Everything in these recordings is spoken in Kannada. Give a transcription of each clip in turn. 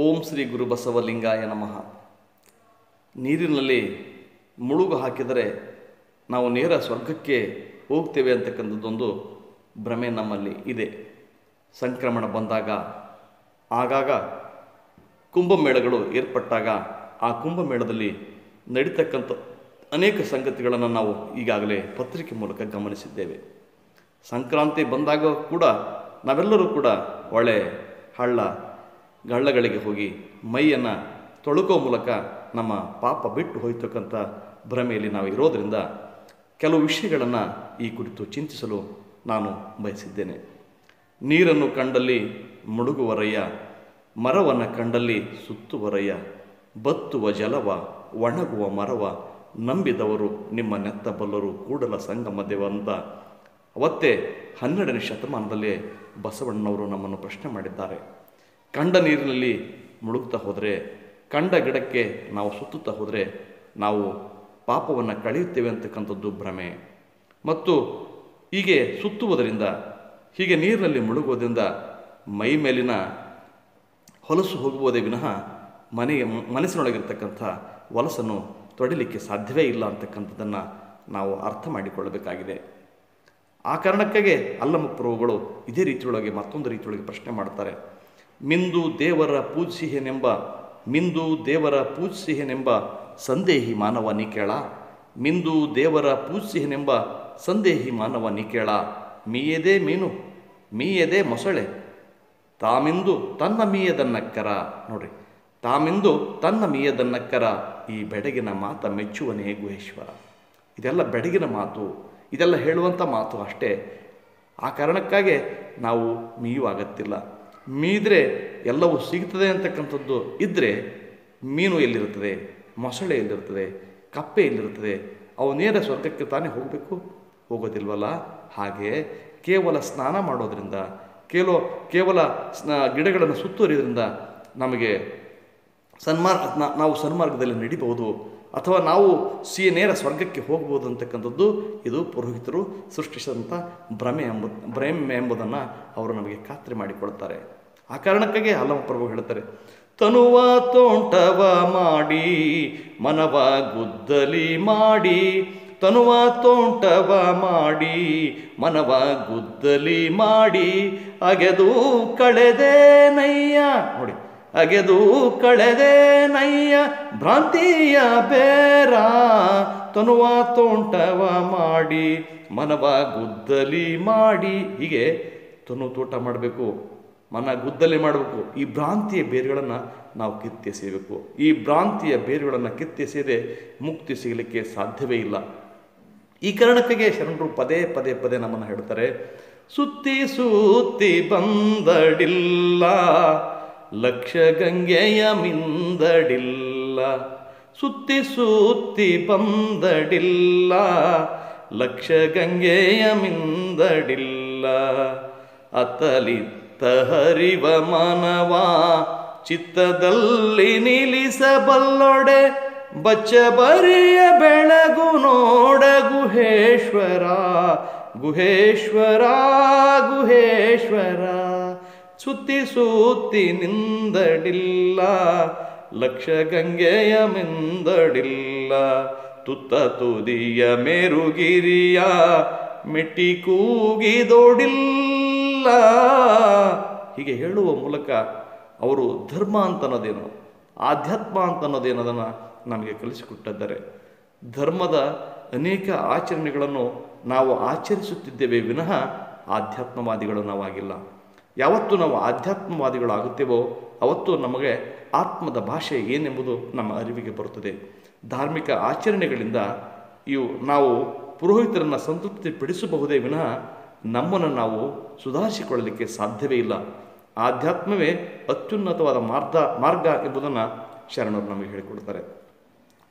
ಓಂ ಶ್ರೀ ಗುರು ಬಸವಲಿಂಗಾಯ ನಮಃ. ನೀರಿನಲ್ಲಿ ಮುಳುಗು ಹಾಕಿದರೆ ನಾವು ನೇರ ಸ್ವರ್ಗಕ್ಕೆ ಹೋಗ್ತೇವೆ ಅಂತಕ್ಕಂಥದ್ದೊಂದು ಭ್ರಮೆ ನಮ್ಮಲ್ಲಿ ಇದೆ. ಸಂಕ್ರಮಣ ಬಂದಾಗ, ಆಗಾಗ ಕುಂಭಮೇಳಗಳು ಏರ್ಪಟ್ಟಾಗ ಆ ಕುಂಭಮೇಳದಲ್ಲಿ ನಡೀತಕ್ಕಂಥ ಅನೇಕ ಸಂಗತಿಗಳನ್ನು ನಾವು ಈಗಾಗಲೇ ಪತ್ರಿಕೆ ಮೂಲಕ ಗಮನಿಸಿದ್ದೇವೆ. ಸಂಕ್ರಾಂತಿ ಬಂದಾಗ ಕೂಡ ನಾವೆಲ್ಲರೂ ಕೂಡ ಒಳ್ಳೆ ಹಳ್ಳ ಗಳ್ಳಗಳಿಗೆ ಹೋಗಿ ಮೈಯನ್ನು ತೊಳುಕೋ ಮೂಲಕ ನಮ್ಮ ಪಾಪ ಬಿಟ್ಟು ಹೋಯ್ತಕ್ಕಂಥ ಭ್ರಮೆಯಲ್ಲಿ ನಾವು ಇರೋದರಿಂದ ಕೆಲವು ವಿಷಯಗಳನ್ನು ಈ ಕುರಿತು ಚಿಂತಿಸಲು ನಾನು ಬಯಸಿದ್ದೇನೆ. ನೀರನ್ನು ಕಂಡಲ್ಲಿ ಮುಳುಗುವರಯ್ಯ ಮರವನ್ನು ಕಂಡಲ್ಲಿ ಸುತ್ತುವರಯ್ಯ ಬತ್ತುವ ಜಲವ, ಒಣಗುವ ಮರವ ನಂಬಿದವರು ನಿಮ್ಮ ನೆತ್ತಬಲ್ಲರು ಕೂಡಲ ಸಂಗಮ ದೇವಂತ ಅವತ್ತೇ ಹನ್ನೆರಡನೇ ಶತಮಾನದಲ್ಲೇ ಬಸವಣ್ಣನವರು ನಮ್ಮನ್ನು ಪ್ರಶ್ನೆ ಮಾಡಿದ್ದಾರೆ. ಕಂಡ ನೀರಿನಲ್ಲಿ ಮುಳುಗ್ತಾ ಹೋದರೆ, ಕಂಡ ಗಿಡಕ್ಕೆ ನಾವು ಸುತ್ತುತ್ತಾ ಹೋದರೆ ನಾವು ಪಾಪವನ್ನು ಕಳೆಯುತ್ತೇವೆ ಅಂತಕ್ಕಂಥದ್ದು ಭ್ರಮೆ. ಮತ್ತು ಹೀಗೆ ಸುತ್ತುವುದರಿಂದ, ಹೀಗೆ ನೀರಿನಲ್ಲಿ ಮುಳುಗುವುದರಿಂದ ಮೈ ಮೇಲಿನ ಹೊಲಸು ಹೋಗುವುದೇ ವಿನಃ ಮನೆಯ ಮನಸ್ಸಿನೊಳಗಿರ್ತಕ್ಕಂಥ ಹೊಲಸನ್ನು ತೊಡಿಲಿಕ್ಕೆ ಸಾಧ್ಯವೇ ಇಲ್ಲ ಅಂತಕ್ಕಂಥದ್ದನ್ನು ನಾವು ಅರ್ಥ ಮಾಡಿಕೊಳ್ಳಬೇಕಾಗಿದೆ. ಆ ಕಾರಣಕ್ಕಾಗಿ ಅಲ್ಲಮ ಪ್ರಭುಗಳು ಇದೇ ರೀತಿಯೊಳಗೆ ಮತ್ತೊಂದು ರೀತಿಯೊಳಗೆ ಪ್ರಶ್ನೆ ಮಾಡ್ತಾರೆ. ಮಿಂದು ದೇವರ ಪೂಜಿಸಿಹೆನೆಂಬ, ಮಿಂದು ದೇವರ ಪೂಜಿಸಿಹೆನೆಂಬ ಸಂದೇಹಿ ಮಾನವ ನಿಕೇಳ ಮಿಂದು ದೇವರ ಪೂಜಿಸಿಹೆನೆಂಬ ಸಂದೇಹಿ ಮಾನವ ನಿಕೇಳ ಮೀಯದೆ ಮೀನು, ಮೀಯದೇ ಮೊಸಳೆ. ತಾಮಿಂದು ತನ್ನ ಮೀಯದನ್ನಕ್ಕರ ನೋಡಿ ತಾಮಿಂದು ತನ್ನ ಮೀಯದನ್ನಕ್ಕರ ಈ ಬೆಡಗಿನ ಮಾತ ಮೆಚ್ಚುವನೇ ಗುಹೇಶ್ವರ. ಇದೆಲ್ಲ ಬೆಡಗಿನ ಮಾತು, ಇದೆಲ್ಲ ಹೇಳುವಂಥ ಮಾತು ಅಷ್ಟೇ. ಆ ಕಾರಣಕ್ಕಾಗೆ ನಾವು ಮೀಯುವಾಗತ್ತಿಲ್ಲ ಮೀದ್ರೆ ಎಲ್ಲವೂ ಸಿಗ್ತದೆ ಅಂತಕ್ಕಂಥದ್ದು ಇದ್ದರೆ ಮೀನು ಎಲ್ಲಿರುತ್ತದೆ? ಮೊಸಳೆ ಎಲ್ಲಿರುತ್ತದೆ? ಕಪ್ಪೆ ಎಲ್ಲಿರುತ್ತದೆ? ಅವು ನೇರ ಸ್ವರ್ಗಕ್ಕೆ ತಾನೇ ಹೋಗಬೇಕು? ಹೋಗೋದಿಲ್ವಲ್ಲ? ಹಾಗೆ ಕೇವಲ ಸ್ನಾನ ಮಾಡೋದರಿಂದ ಕೇವಲ ಕೇವಲ ಸ್ನ, ಗಿಡಗಳನ್ನು ಸುತ್ತುವರಿಯೋದ್ರಿಂದ ನಮಗೆ ಸನ್ಮಾರ್ಗ ನಾವು ಸನ್ಮಾರ್ಗದಲ್ಲಿ ನಡಿಬಹುದು. ಅಥವಾ ನಾವು ಸಿ ನೇರ ಸ್ವರ್ಗಕ್ಕೆ ಹೋಗ್ಬೋದು ಅಂತಕ್ಕಂಥದ್ದು ಇದು ಪುರೋಹಿತರು ಸೃಷ್ಟಿಸಿದಂಥ ಭ್ರಮೆ ಎಂಬ, ಭ್ರಮೆ ಎಂಬುದನ್ನು ಅವರು ನಮಗೆ ಖಾತ್ರಿ ಮಾಡಿಕೊಳ್ತಾರೆ ಆ ಕಾರಣಕ್ಕಾಗಿ ಹಲವು ಪ್ರಭು ಹೇಳ್ತಾರೆ, ತನುವ ತೋಂಟವ ಮಾಡಿ, ಮನವ ಗುದ್ದಲಿ ಮಾಡಿ, ತನುವ ತೋಂಟವ ಮಾಡಿ, ಮನವ ಗುದ್ದಲಿ ಮಾಡಿ, ಅಗೆದು ಕಳೆದೆ ನಯ್ಯ. ನೋಡಿ, ಅಗೆದು ಕಳೆದೆ ನಯ್ಯ, ಭ್ರಾಂತಿಯ ಬೇರ, ತನುವ ತೋಂಟವ ಮಾಡಿ, ಮನವ ಗುದ್ದಲಿ ಮಾಡಿ. ಹೀಗೆ ತನು ತೋಟ ಮಾಡಬೇಕು. ಮನ ಗುದ್ದಲಿ ಮಾಡಬೇಕು. ಈ ಭ್ರಾಂತಿಯ ಬೇರುಗಳನ್ನು ನಾವು ಕಿತ್ತೆಸೆಯಬೇಕು ಈ ಭ್ರಾಂತಿಯ ಬೇರುಗಳನ್ನು ಕಿತ್ತೆಸೆಯದೆ ಮುಕ್ತಿ ಸಿಗಲಿಕ್ಕೆ ಸಾಧ್ಯವೇ ಇಲ್ಲ. ಈ ಕಾರಣಕ್ಕಾಗಿ ಶರಣರು ಪದೇ ಪದೇ ಪದೇ ನಮ್ಮನ್ನು ಹೇಳ್ತಾರೆ, ಸುತ್ತಿ ಸೂತಿ ಬಂದಡಿಲ್ಲ, ಲಕ್ಷ ಗಂಗೆಯ ಮಿಂದಡಿಲ್ಲ. ಸುತ್ತಿ ಸೂತಿ ಬಂದಡಿಲ್ಲ, ಲಕ್ಷ ಗಂಗೆಯ ಮಿಂದಡಿಲ್ಲ. ಅತಲಿತ್ತ ಹರಿವ ಮನವ, ಚಿತ್ತದಲ್ಲಿ ನಿಲ್ಲಿಸಬಲ್ಲೊಡೆ ಬಚ್ಚಬರಿಯ ಬೆಳಗು ನೋಡ ಗುಹೇಶ್ವರ ಗುಹೇಶ್ವರ ಗುಹೇಶ್ವರ. ಸುತ್ತಿ ಸುತ್ತಿ ನಿಂದಡಿಲ್ಲ, ಲಕ್ಷ ಗಂಗೆಯ ಮಿಂದಡಿಲ್ಲ, ತುತ್ತ ತುದಿಯ ಮೇರುಗಿರಿಯ, ಮೆಟ್ಟಿ ಕೂಗಿದೋಡಿಲ್ಲ ಹೀಗೆ ಹೇಳುವ ಮೂಲಕ ಅವರು ಧರ್ಮ ಅಂತ ಅನ್ನೋದೇನು ಆಧ್ಯಾತ್ಮ ಅಂತ ಅನ್ನೋದೇನದನ್ನು ನಮಗೆ ಕಲಿಸಿಕೊಟ್ಟಿದ್ದಾರೆ. ಧರ್ಮದ ಅನೇಕ ಆಚರಣೆಗಳನ್ನು ನಾವು ಆಚರಿಸುತ್ತಿದ್ದೇವೆ ವಿನಃ ಆಧ್ಯಾತ್ಮವಾದಿಗಳು ನಾವಾಗಿಲ್ಲ. ಯಾವತ್ತು ನಾವು ಆಧ್ಯಾತ್ಮವಾದಿಗಳಾಗುತ್ತೇವೋ ಅವತ್ತು ನಮಗೆ ಆತ್ಮದ ಭಾಷೆ ಏನೆಂಬುದು ನಮ್ಮ ಅರಿವಿಗೆ ಬರುತ್ತದೆ. ಧಾರ್ಮಿಕ ಆಚರಣೆಗಳಿಂದ ಇವು ನಾವು ಪುರೋಹಿತರನ್ನು ಸಂತೃಪ್ತಿ ಪಡಿಸಬಹುದೇ ವಿನಃ ನಮ್ಮನ್ನು ನಾವು ಸುಧಾರಿಸಿಕೊಳ್ಳಲಿಕ್ಕೆ ಸಾಧ್ಯವೇ ಇಲ್ಲ. ಆಧ್ಯಾತ್ಮವೇ ಅತ್ಯುನ್ನತವಾದ ಮಾರ್ಗ ಮಾರ್ಗ ಎಂಬುದನ್ನು ಶರಣರು ನಮಗೆ ಹೇಳಿಕೊಡ್ತಾರೆ.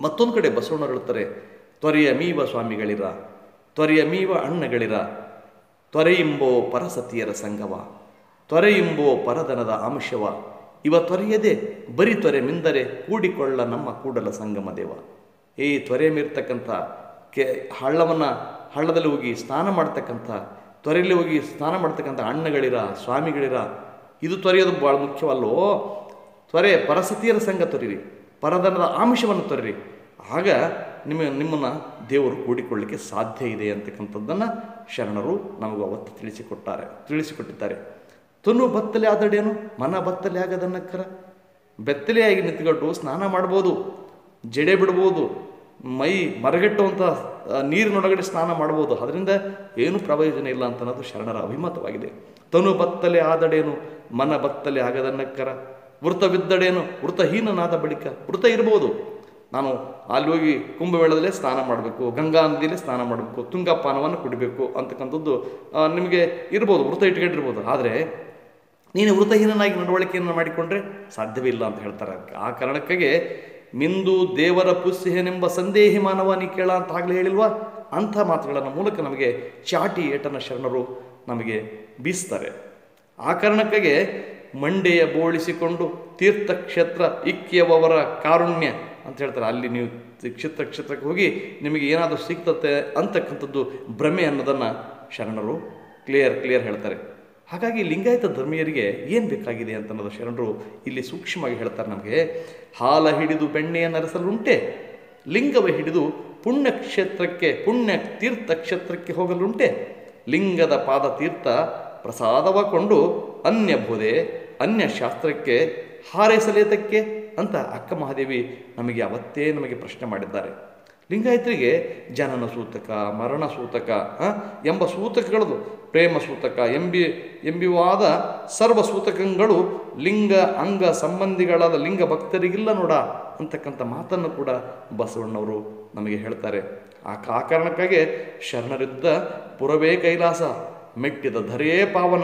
ಮತ್ತೊಂದು ಕಡೆ ಬಸವಣ್ಣರು ಹೇಳ್ತಾರೆ ತ್ವರೆಯ ಮೀವ ಸ್ವಾಮಿಗಳಿರ, ತ್ವರೆಯ ಮೀವ ಅಣ್ಣಗಳಿರ, ತ್ವರೆಯಿಂಬೋ ಪರಸತಿಯರ ಸಂಗವ ತ್ವರೆಯಿಂಬೋ ಪರದನದ ಅಂಶವ ಇವ ತೊರೆಯದೆ ಬರಿ ತ್ವರೆ ಮಿಂದರೆ ಕೂಡಿಕೊಳ್ಳ ನಮ್ಮ ಕೂಡಲ ಸಂಗಮ ದೇವ. ಈ ತೊರೆ ಮೀರ್ತಕ್ಕಂಥ ಕೆ, ಹಳ್ಳವನ್ನು, ಹಳ್ಳದಲ್ಲಿ ಹೋಗಿ ಸ್ನಾನ ಮಾಡ್ತಕ್ಕಂಥ ತೊರೆಯಲ್ಲಿ ಹೋಗಿ ಸ್ನಾನ ಮಾಡ್ತಕ್ಕಂಥ ಅಣ್ಣಗಳಿರ, ಸ್ವಾಮಿಗಳಿರ, ಇದು ತೊರೆಯೋದು ಭಾಳ ಮುಖ್ಯವಲ್ಲೋ? ತ್ವರೆ ಪರಸತಿಯರ ಸಂಘ ತೊರೀರಿ, ಪರಧನದ ಆಮಿಷವನ್ನು ತೊರಿರಿ. ಆಗ ನಿಮ್ಮ ನಿಮ್ಮನ್ನು ದೇವರು ಕೂಡಿಕೊಳ್ಳಿಕ್ಕೆ ಸಾಧ್ಯ ಇದೆ ಅಂತಕ್ಕಂಥದ್ದನ್ನು ಶರಣರು ನಮಗೂ ಅವತ್ತು ತಿಳಿಸಿಕೊಟ್ಟಾರೆ, ತಿಳಿಸಿಕೊಟ್ಟಿದ್ದಾರೆ. ತುನು ಬತ್ತಲೆ ಆದಡೇನು ಮನ ಬತ್ತಲೆ ಆಗದನ್ನಕ್ಕರ? ಬೆತ್ತಲೆಯಾಗಿ ನಿಂತ್ಕೊಂಡು ಸ್ನಾನ ಮಾಡ್ಬೋದು, ಜಡೆ ಬಿಡ್ಬೋದು ಮೈ ಮರಗಟ್ಟುವಂಥ ನೀರಿನೊಳಗಡೆ ಸ್ನಾನ ಮಾಡ್ಬೋದು ಅದರಿಂದ ಏನು ಪ್ರಯೋಜನ ಇಲ್ಲ ಅಂತ ಅನ್ನೋದು ಶರಣರ ಅಭಿಮತವಾಗಿದೆ. ತನು ಬತ್ತಲೆ ಆದಡೇನು, ಮನ ಬತ್ತಲೆ ಆಗದನ್ನಕ್ಕರ, ವೃತ ಬಿದ್ದಡೇನು, ವೃತಹೀನನಾದ ಬಳಿಕ ವೃತ ಇರ್ಬೋದು. ನಾನು ಅಲ್ಲಿ ಹೋಗಿ ಕುಂಭಮೇಳದಲ್ಲೇ ಸ್ನಾನ ಮಾಡಬೇಕು, ಗಂಗಾ ನದಿಯಲ್ಲಿ ಸ್ನಾನ ಮಾಡಬೇಕು ತುಂಗಪಾನವನ್ನು ಕುಡಿಬೇಕು ಅಂತಕ್ಕಂಥದ್ದು ನಿಮಗೆ ಇರ್ಬೋದು, ವೃತ ಇಟ್ಕೊಂಡಿರ್ಬೋದು. ಆದರೆ ನೀನು ವೃತಹೀನನಾಗಿ ನಡವಳಿಕೆಯನ್ನು ಮಾಡಿಕೊಂಡ್ರೆ ಸಾಧ್ಯವಿಲ್ಲ ಅಂತ ಹೇಳ್ತಾರೆ. ಆ ಕಾರಣಕ್ಕಾಗಿ ಮಿಂದು ದೇವರ ಪುಸ್ಸಿಹೆನೆಂಬ ಸಂದೇಹಿ ಮಾನವ ನೀ ಕೇಳ ಅಂತ ಆಗಲೇ ಹೇಳಿಲ್ವಾ? ಅಂಥ ಮಾತುಗಳನ್ನು ಮೂಲಕ ನಮಗೆ ಚಾಟಿ ಏಟನ ಶರಣರು ನಮಗೆ ಬೀಸ್ತಾರೆ. ಆ ಕಾರಣಕ್ಕಾಗಿ ಮಂಡೆಯ ಬೋಳಿಸಿಕೊಂಡು ತೀರ್ಥಕ್ಷೇತ್ರ ಇಕ್ಕಿಯವರ ಕಾರುಣ್ಯ ಅಂತ ಹೇಳ್ತಾರೆ. ಅಲ್ಲಿ ನೀವು ಕ್ಷೇತ್ರ ಕ್ಷೇತ್ರಕ್ಕೆ ಹೋಗಿ ನಿಮಗೆ ಏನಾದರೂ ಸಿಗ್ತತೆ ಅಂತಕ್ಕಂಥದ್ದು ಭ್ರಮೆ ಅನ್ನೋದನ್ನು ಶರಣರು ಕ್ಲಿಯರ್ ಕ್ಲಿಯರ್ ಹೇಳ್ತಾರೆ. ಹಾಗಾಗಿ ಲಿಂಗಾಯತ ಧರ್ಮೀಯರಿಗೆ ಏನು ಬೇಕಾಗಿದೆ ಅಂತ ಅನ್ನೋದು ಶರಣರು ಇಲ್ಲಿ ಸೂಕ್ಷ್ಮವಾಗಿ ಹೇಳ್ತಾರೆ ನಮಗೆ. ಹಾಲ ಹಿಡಿದು ಬೆಣ್ಣೆಯ ನರಸಲುಂಟೆ, ಲಿಂಗವ ಹಿಡಿದು ಪುಣ್ಯ ಕ್ಷೇತ್ರಕ್ಕೆ ಪುಣ್ಯ ತೀರ್ಥ ಕ್ಷೇತ್ರಕ್ಕೆ ಹೋಗಲುಂಟೆ. ಲಿಂಗದ ಪಾದ ತೀರ್ಥ ಪ್ರಸಾದವ ಕೊಂಡು ಅನ್ಯ ಬೋಧೆ, ಅನ್ಯ ಶಾಸ್ತ್ರಕ್ಕೆ ಹಾರೈಸಲೇತಕ್ಕೆ ಅಂತ ಅಕ್ಕ ಮಹಾದೇವಿ ನಮಗೆ ಅವತ್ತೇ ನಮಗೆ ಪ್ರಶ್ನೆ ಮಾಡಿದ್ದಾರೆ. ಲಿಂಗಾಯತರಿಗೆ ಜನನ ಸೂತಕ, ಮರಣ ಸೂತಕ ಎಂಬ ಸೂತಕಗಳದು ಪ್ರೇಮ ಸೂತಕ. ಎಂಬಿ, ಎಂಬಿವಾದ ಸರ್ವ ಸೂತಕಗಳು ಲಿಂಗ, ಅಂಗ ಸಂಬಂಧಿಗಳಾದ ಲಿಂಗ ಭಕ್ತರಿಗಿಲ್ಲ ನೋಡ ಅಂತಕ್ಕಂಥ ಮಾತನ್ನು ಕೂಡ ಬಸವಣ್ಣವರು ನಮಗೆ ಹೇಳ್ತಾರೆ. ಆ ಕಾರಣಕ್ಕಾಗಿ ಶರಣರಿದ್ದ ಪುರವೇ ಕೈಲಾಸ, ಮೆಟ್ಟಿದ ಧರೆಯೇ ಪಾವನ,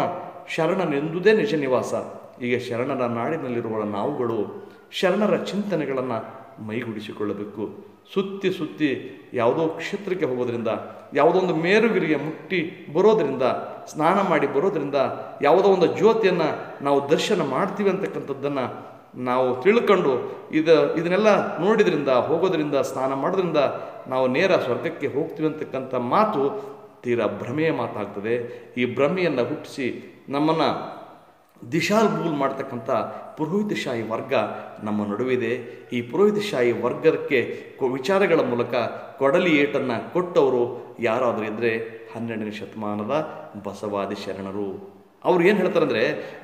ಶರಣನೆಂದುದೇ ನಿಜ ನಿವಾಸ. ಈಗ ಶರಣರ ನಾಡಿನಲ್ಲಿರುವ ನಾವುಗಳು, ಶರಣರ ಚಿಂತನೆಗಳನ್ನು ಮೈಗೂಡಿಸಿಕೊಳ್ಳಬೇಕು. ಸುತ್ತಿ ಸುತ್ತಿ ಯಾವುದೋ ಕ್ಷೇತ್ರಕ್ಕೆ ಹೋಗೋದ್ರಿಂದ ಯಾವುದೋ ಒಂದು ಮೇರುಗಿರಿಗೆ ಮುಟ್ಟಿ ಬರೋದರಿಂದ, ಸ್ನಾನ ಮಾಡಿ ಬರೋದರಿಂದ, ಯಾವುದೋ ಒಂದು ಜ್ಯೋತಿಯನ್ನು ನಾವು ದರ್ಶನ ಮಾಡ್ತೀವಿ ಅಂತಕ್ಕಂಥದ್ದನ್ನು ನಾವು ತಿಳ್ಕೊಂಡು ಇದು, ಇದನ್ನೆಲ್ಲ ನೋಡಿದ್ರಿಂದ, ಹೋಗೋದ್ರಿಂದ, ಸ್ನಾನ ಮಾಡೋದ್ರಿಂದ ನಾವು ನೇರ ಸ್ವರ್ಗಕ್ಕೆ ಹೋಗ್ತೀವಿ ಅಂತಕ್ಕಂಥ ಮಾತು ತೀರಾ ಭ್ರಮೆಯ ಮಾತಾಗ್ತದೆ. ಈ ಭ್ರಮೆಯನ್ನು ಹುಟ್ಟಿಸಿ ನಮ್ಮನ್ನು ದಿಶಾಲ್ ಬೂಲ್ ಮಾಡ್ತಕ್ಕಂಥ ಪುರೋಹಿತಶಾಹಿ ವರ್ಗ ನಮ್ಮ ನಡುವಿದೆ. ಈ ಪುರೋಹಿತಶಾಹಿ ವರ್ಗಕ್ಕೆ ವಿಚಾರಗಳ ಮೂಲಕ ಕೊಡಲಿ ಏಟನ್ನು ಕೊಟ್ಟವರು ಯಾರಾದರೂ ಇದ್ದರೆ ಹನ್ನೆರಡನೇ ಶತಮಾನದ ಬಸವಾದಿ ಶರಣರು. ಅವ್ರು ಏನು ಹೇಳ್ತಾರೆ ಅಂದರೆ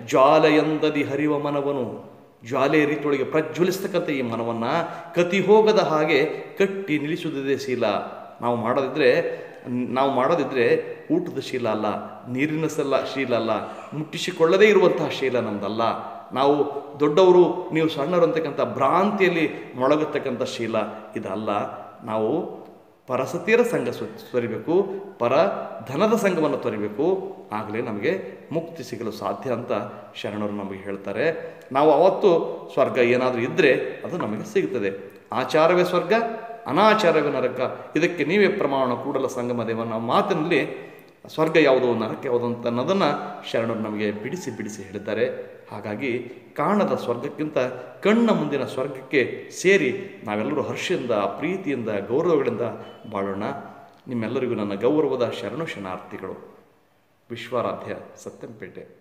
ಜ್ವಾಲೆಯಂದದಿ ಹರಿವ ಮನವನು, ಜ್ವಾಲೆ ರೀತಿಯೊಳಗೆ ಪ್ರಜ್ವಲಿಸ್ತಕ್ಕಂಥ ಈ ಮನವನ್ನು ಕತಿ ಹೋಗದ ಹಾಗೆ ಕಟ್ಟಿ ನಿಲ್ಲಿಸುವುದೇ ಶೀಲ. ನಾವು ಮಾಡೋದಿದ್ರೆ ನಾವು ಮಾಡೋದಿದ್ರೆ ಊಟದ ಶೀಲ ಅಲ್ಲ, ನೀರಿನ ಸಲ ಶೀಲ ಅಲ್ಲ, ಮುಟ್ಟಿಸಿಕೊಳ್ಳದೇ ಇರುವಂತಹ ಶೀಲ ನಮ್ದಲ್ಲ. ನಾವು ದೊಡ್ಡವರು, ನೀವು ಸಣ್ಣರು ಅಂತಕ್ಕಂಥ ಭ್ರಾಂತಿಯಲ್ಲಿ ಮೊಳಗತಕ್ಕಂಥ ಶೀಲ ಇದಲ್ಲ. ನಾವು ಪರಸತಿಯರ ಸಂಘ ತೊರಿಬೇಕು ಪರ ಧನದ ಸಂಘವನ್ನು ತೊರಿಬೇಕು. ಆಗಲೇ ನಮಗೆ ಮುಕ್ತಿ ಸಿಗಲು ಸಾಧ್ಯ ಅಂತ ಶರಣರು ನಮಗೆ ಹೇಳ್ತಾರೆ. ನಾವು ಅವತ್ತು ಸ್ವರ್ಗ ಏನಾದರೂ ಇದ್ದರೆ ಅದು ನಮಗೆ ಸಿಗುತ್ತದೆ ಆಚಾರವೇ ಸ್ವರ್ಗ, ಅನಾಚಾರವೇ ನರಕ. ಇದಕ್ಕೆ ನೀವೇ ಪ್ರಮಾಣ ಕೂಡಲ ಸಂಗಮ ದೇವನ ಮಾತಿನಲ್ಲಿ ಸ್ವರ್ಗ ಯಾವುದು, ನರಕ ಯಾವುದು ಅಂತ ಅನ್ನೋದನ್ನು ಶರಣರು ನಮಗೆ ಬಿಡಿಸಿ ಬಿಡಿಸಿ ಹೇಳ್ತಾರೆ ಹಾಗಾಗಿ ಕಾಣದ ಸ್ವರ್ಗಕ್ಕಿಂತ ಕಣ್ಣ ಮುಂದಿನ ಸ್ವರ್ಗಕ್ಕೆ ಸೇರಿ ನಾವೆಲ್ಲರೂ ಹರ್ಷದಿಂದ ಪ್ರೀತಿಯಿಂದ, ಗೌರವಗಳಿಂದ ಬಾಳೋಣ. ನಿಮ್ಮೆಲ್ಲರಿಗೂ ನನ್ನ ಗೌರವದ ಶರಣು ಶರಣಾರ್ಥಿಗಳು. ವಿಶ್ವಾರಾಧ್ಯ ಸತ್ಯಂಪೇಟೆ.